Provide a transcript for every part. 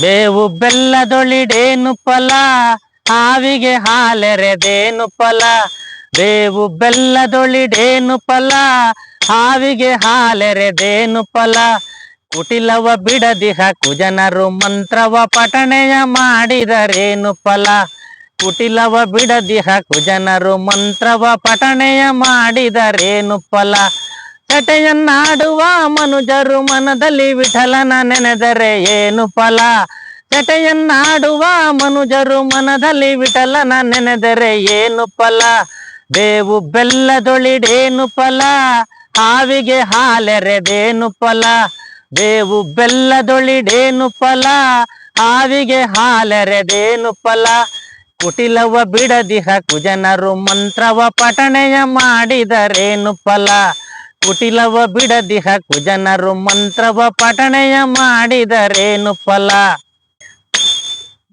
ಬೇವು ಬೆಲ್ಲದೊಳಿಡೇನು ಫಲ? ಹಾವಿಗೆ ಹಾಲೆರೆದೇನು ಫಲ? ಬೇವು ಬೆಲ್ಲದೊಳಿಡೇನು ಫಲ? ಹಾವಿಗೆ ಹಾಲೆರೆದೇನು ಫಲ? ಕುಟಿಲವ ಬಿಡದಿಹ ಕುಜನರು ಮಂತ್ರವ ಪಠಣೆಯ ಮಾಡಿದರೇನು ಫಲ? ಕುಟಿಲವ ಬಿಡದಿಹ ಕುಜನರು ಮಂತ್ರವ ಪಠಣೆಯ ಮಾಡಿದರೇನು ಫಲ? ಚಟೆಯನ್ನಾಡುವ ಮನುಜರು ಮನದಲ್ಲಿ ವಿಠಲನ ನೆನೆದರೆ ಏನು ಫಲ? ಚಟೆಯನ್ನಾಡುವ ಮನುಜರು ಮನದಲ್ಲಿ ವಿಠಲನ ನೆನೆದರೆ ಏನು ಫಲ? ಬೇವು ಬೆಲ್ಲದೊಳಿಡೇನು ಫಲ? ಹಾವಿಗೆ ಹಾಲೆರೆದೇನು ಫಲ? ಬೇವು ಬೆಲ್ಲದೊಳಿಡೇನು ಫಲ? ಹಾವಿಗೆ ಹಾಲೆರೆದೇನು ಫಲ? ಕುಟಿಲವ ಬಿಡದಿಹ ಕುಜನರು ಮಂತ್ರವ ಪಠಣೆಯ ಮಾಡಿದರೇನು ಫಲ? ಕುಟಿಲವ ಬಿಡದಿಹ ಜನರು ಮಂತ್ರವ ಪಠಣೆಯ ಮಾಡಿದರೇನು ಫಲ?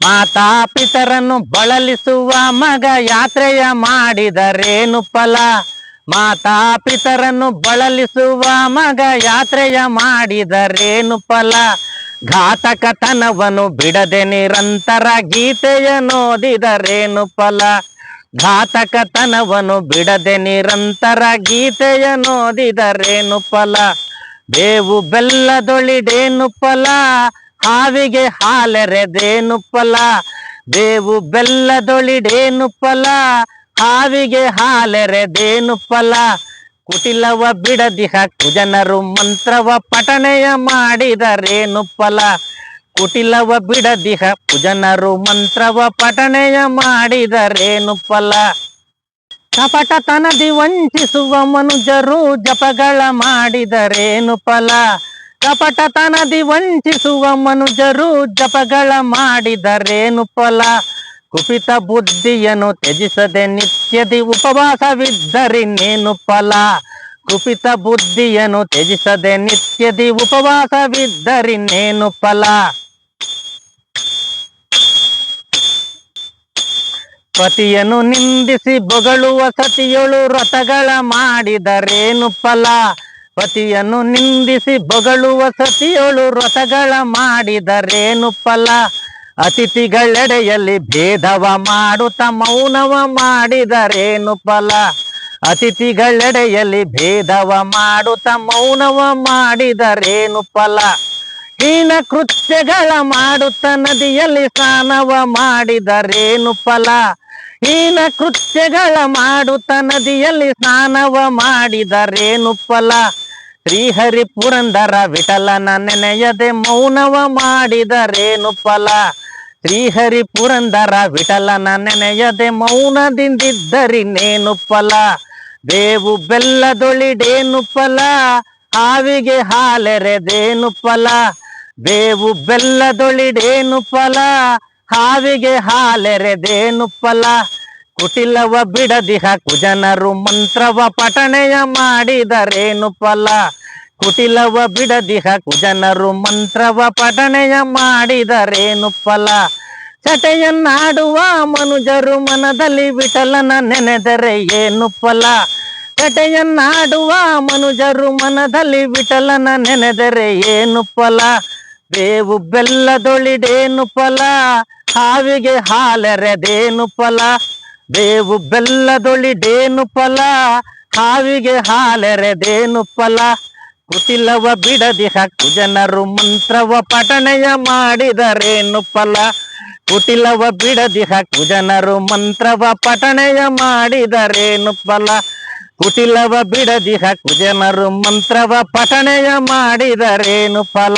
ಮಾತಾ ಪಿತರನ್ನು ಬಳಲಿಸುವ ಮಗ ಯಾತ್ರೆಯ ಮಾಡಿದರೇನು ಫಲ? ಮಾತಾ ಪಿತರನ್ನು ಬಳಲಿಸುವ ಮಗ ಯಾತ್ರೆಯ ಮಾಡಿದರೇನು ಫಲ? ಘಾತಕತನವನು ಬಿಡದೆ ನಿರಂತರ ಗೀತೆಯ ನೋದಿದರೇನು ಫಲ? ಘಾತಕತನವನು ಬಿಡದೆ ನಿರಂತರ ಗೀತೆಯ ನೋದಿದರೇನು ಫಲ? ಬೇವು ಬೆಲ್ಲದೊಳಿಡೇನು ಫಲ? ಹಾವಿಗೆ ಹಾಲೆರೆದೇನು ಫಲ? ಬೇವು ಬೆಲ್ಲದೊಳಿಡೇನು ಫಲ? ಹಾವಿಗೆ ಹಾಲೆರೆದೇನು ಫಲ? ಕುಟಿಲವ ಬಿಡದಿಹ ಕುಜನರು ಮಂತ್ರವ ಪಠಣೆಯ ಮಾಡಿದರೇನು ಫಲ? ಕುಟಿಲವ ಬಿಡದಿಹ ಕುಜನರು ಮಂತ್ರವ ಪಠಣೆಯ ಮಾಡಿದರೇನು ಫಲ? ಕಪಟತನದಿ ವಂಚಿಸುವ ಮನುಜರು ಜಪಗಳ ಮಾಡಿದರೇನು ಫಲ? ಕಪಟತನದಿ ವಂಚಿಸುವ ಮನುಜರು ಜಪಗಳ ಮಾಡಿದರೇನು ಫಲ? ಕುಪಿತ ಬುದ್ಧಿಯನ್ನು ತ್ಯಜಿಸದೆ ನಿತ್ಯದಿ ಉಪವಾಸವಿದ್ದರಿನ್ನೇನು ಫಲ? ಕುಪಿತ ಬುದ್ಧಿಯನ್ನು ತ್ಯಜಿಸದೆ ನಿತ್ಯದಿ ಉಪವಾಸವಿದ್ದರಿನ್ನೇನು ಫಲ? ಪತಿಯನ್ನು ನಿಂದಿಸಿ ಬೊಗಳುವ ಸತಿಯೊಳು ವ್ರತಗಳ ಮಾಡಿದರೇನು ಫಲ? ಪತಿಯನ್ನು ನಿಂದಿಸಿ ಬೊಗಳುವ ಸತಿಯೊಳು ವ್ರತಗಳ ಮಾಡಿದರೇನು ಫಲ? ಅತಿಥಿಗಳೆಡೆಯಲ್ಲಿ ಭೇದವ ಮಾಡುತ್ತ ಮೌನವ ಮಾಡಿದರೇನು ಫಲ? ಅತಿಥಿಗಳೆಡೆಯಲ್ಲಿ ಭೇದವ ಮಾಡುತ್ತ ಮೌನವ ಮಾಡಿದರೇನು ಫಲ? ಹೀನ ಕೃತ್ಯಗಳ ಮಾಡುತ್ತ ನದಿಯಲ್ಲಿ ಸ್ನಾನವ ಮಾಡಿದರೇನು ಫಲ? ಹೀನ ಕೃತ್ಯಗಳ ಮಾಡುತ್ತ ನದಿಯಲ್ಲಿ ಸ್ನಾನವ ಮಾಡಿದರೇನು ಫಲ? ಶ್ರೀಹರಿ ಪುರಂದರ ವಿಠಲನ ನೆನೆಯದೆ ಮೌನವ ಮಾಡಿದರೇನು ಫಲ? ಶ್ರೀಹರಿ ಪುರಂದರ ವಿಠಲನ ನೆನೆಯದೆ ಮೌನದಿಂದಿದ್ದರಿನೇನು ಫಲ? ಬೇವು ಬೆಲ್ಲದೊಳಿಡೇನು ಫಲ? ಹಾವಿಗೆ ಹಾಲೆರೆದೇನು ಫಲ? ಬೇವು ಬೆಲ್ಲದೊಳಿಡೇನು ಫಲ? ಹಾವಿಗೆ ಹಾಲೆರೆದೇನು ಫಲ? ಕುಟಿಲವ ಬಿಡದಿಹ ಕುಜನರು ಮಂತ್ರವ ಪಠಣೆಯ ಮಾಡಿದರೇನು ಫಲ? ಕುಟಿಲವ ಬಿಡದಿಹ ಕುಜನರು ಮಂತ್ರವ ಪಠಣೆಯ ಮಾಡಿದರೇನು ಫಲ? ಚಟೆಯನ್ನಾಡುವ ಮನುಜರು ಮನದಲ್ಲಿ ವಿಠಲನ ನೆನೆದರೆ ಏನು ಫಲ? ಚಟೆಯನ್ನಾಡುವ ಮನುಜರು ಮನದಲ್ಲಿ ವಿಠಲನ ನೆನೆದರೆ ಏನು ಫಲ? ಬೇವು ಬೆಲ್ಲದೊಳಿಡೇನು ಫಲ? ಹಾವಿಗೆ ಹಾಲೆರೆದೇನು ಫಲ? ಬೇವು ಬೆಲ್ಲದೊಳಿಡೇನು ಫಲ? ಹಾವಿಗೆ ಹಾಲೆರೆದೇನು ಫಲ? ಕುಟಿಲವ ಬಿಡದಿಹ ಜನರು ಮಂತ್ರವ ಪಠಣೆಯ ಮಾಡಿದರೇನು ಫಲ? ಕುಟಿಲವ ಬಿಡದಿ ಹಕ್ಕು ಜನರು ಮಂತ್ರವ ಪಠಣೆಯ ಮಾಡಿದರೇನು ಫಲ? ಕುಟಿಲವ ಬಿಡದಿ ಹಕ್ಕು ಜನರು ಮಂತ್ರವ ಪಠಣೆಯ ಮಾಡಿದರೇನು ಫಲ?